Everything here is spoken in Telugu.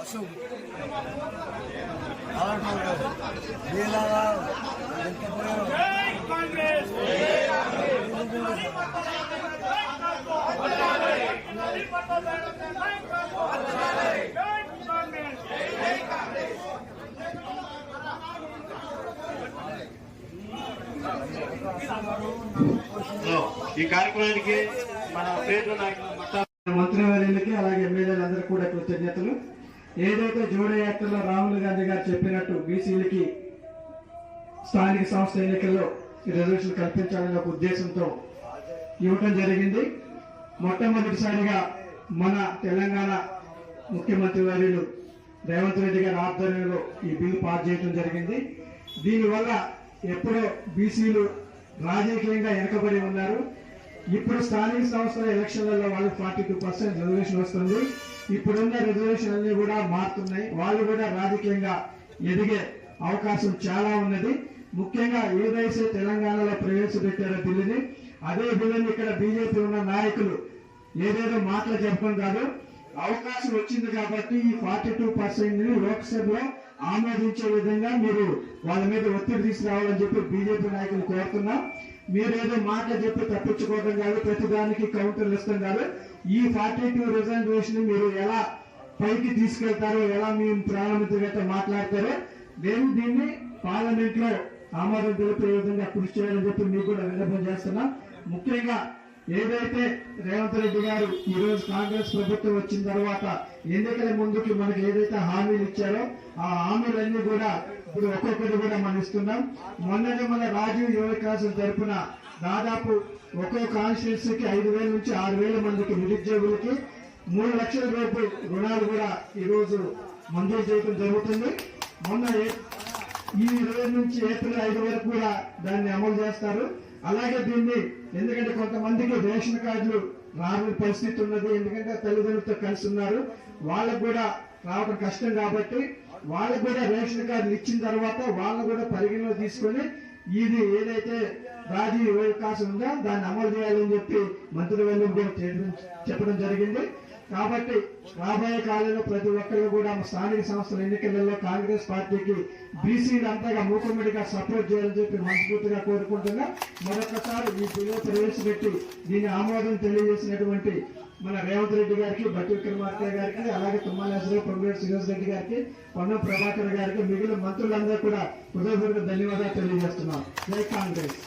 అశోక్. ఈ కార్యక్రమానికి మన పేరు మంత్రివర్యులకి అలాగే ఎమ్మెల్యేలందరూ కూడా కృతజ్ఞతలు. ఏదైతే జోడో యాత్రలో రాహుల్ గాంధీ గారు చెప్పినట్టు బీసీలకి స్థానిక సంస్థ ఎన్నికల్లో రిజర్వేషన్ కల్పించాలనే ఒక ఉద్దేశంతో ఇవ్వటం జరిగింది. మొట్టమొదటిసారిగా మన తెలంగాణ ముఖ్యమంత్రి వర్యులు రేవంత్ రెడ్డి గారి ఆధ్వర్యంలో ఈ బిల్లు పాస్ చేయడం జరిగింది. దీనివల్ల ఎప్పుడో బీసీలు రాజకీయంగా వెనకబడి ఉన్నారు. ఇప్పుడు స్థానిక సంస్థల ఎలక్షన్లలో వాళ్ళకి ఫార్టీ టూ పర్సెంట్ రిజర్వేషన్ వస్తుంది. ఇప్పుడున్న రిజర్వేషన్ అన్ని కూడా మారుతున్నాయి. వాళ్ళు కూడా రాజకీయంగా ఎదిగే అవకాశం చాలా ఉన్నది. ముఖ్యంగా ఏదైతే తెలంగాణలో ప్రవేశపెట్టారో బిల్లుని అదే బిల్లుని ఇక్కడ బీజేపీ ఉన్న నాయకులు ఏదేదో మాటలు చెప్పడం కాదు. అవకాశం వచ్చింది కాబట్టి ఈ ఫార్టీ టూ పర్సెంట్ని లోక్సభలో ఆమోదించే విధంగా మీరు వాళ్ళ మీద ఒత్తిడి తీసుకురావాలని చెప్పి బీజేపీ నాయకులు కోరుతున్నాం. మీరు ఏదో మాటలు చెప్పి తప్పించుకోవడం కాదు ప్రతిదానికి కౌంటర్లు ఇస్తాం కాదు. ఈ ఫార్టీ టూ రిజర్వేషన్ మీరు ఎలా పైకి తీసుకెళ్తారో ఎలా మీ ప్రధానమంత్రితో మాట్లాడతారో మేము దీన్ని పార్లమెంట్లో ఆమోదం తెలిపే విధంగా కృషి చేయాలని చెప్పి మీకు కూడా విన్నపం చేస్తున్నాం. ముఖ్యంగా ఏదైతే రేవంత్ రెడ్డి గారు ఈ రోజు కాంగ్రెస్ ప్రభుత్వం వచ్చిన తర్వాత ఎన్నికల ముందుకి మనకి ఏదైతే ఇచ్చారో. ఆ హామీలన్నీ కూడా ఇప్పుడు ఒక్కొక్కటి కూడా మనం ఇస్తున్నాం. మొన్ననే మన రాజీవ్ యువ వికాసం దాదాపు ఒక్కో కాన్స్టిట్యూన్సీకి ఐదు వేల నుంచి ఆరు వేల మందికి నిరుద్యోగులకి మూడు లక్షల రూపాయలు రుణాలు కూడా ఈరోజు మంజూరు చేయడం జరుగుతుంది. మొన్న ఈ రోజు నుంచి ఏప్రిల్ ఐదు వరకు కూడా దాన్ని అమలు చేస్తారు. అలాగే దీన్ని ఎందుకంటే కొంతమందికి రేషన్ కార్డులు రాని పరిస్థితి ఉన్నది. ఎందుకంటే తల్లిదండ్రులతో కలిసి ఉన్నారు. వాళ్ళకు కూడా రావడం కష్టం కాబట్టి వాళ్ళకు కూడా రేషన్ కార్డులు ఇచ్చిన తర్వాత వాళ్ళని కూడా పరిగణలో తీసుకొని ఇది ఏదైతే రాజీ అవకాశం ఉందో దాన్ని అమలు చేయాలని చెప్పి మంత్రి కూడా చేయడం- చెప్పడం జరిగింది. కాబట్టి రాబోయే కాలంలో ప్రతి ఒక్కరు కూడా స్థానిక సంస్థల ఎన్నికలలో కాంగ్రెస్ పార్టీకి బీసీలు అంతగా మూకుమ్మడిగా సపోర్ట్ చేయాలని చెప్పి మనస్ఫూర్తిగా కోరుకుంటున్నా. మరొకసారి ఈ బిల్లు ప్రవేశపెట్టి దీని ఆమోదం తెలియజేసినటువంటి మన రేవంత్ రెడ్డి గారికి బట్టి విక్రమార్క గారికి అలాగే తుమ్మలేశ్వరరావు పొంగేటి శ్రీనివాస్ రెడ్డి గారికి పొన్నం ప్రభాకర్ గారికి మిగిలిన మంత్రులందరూ కూడా హృదయపూర్వక ధన్యవాదాలు తెలియజేస్తున్నాం. జై కాంగ్రెస్.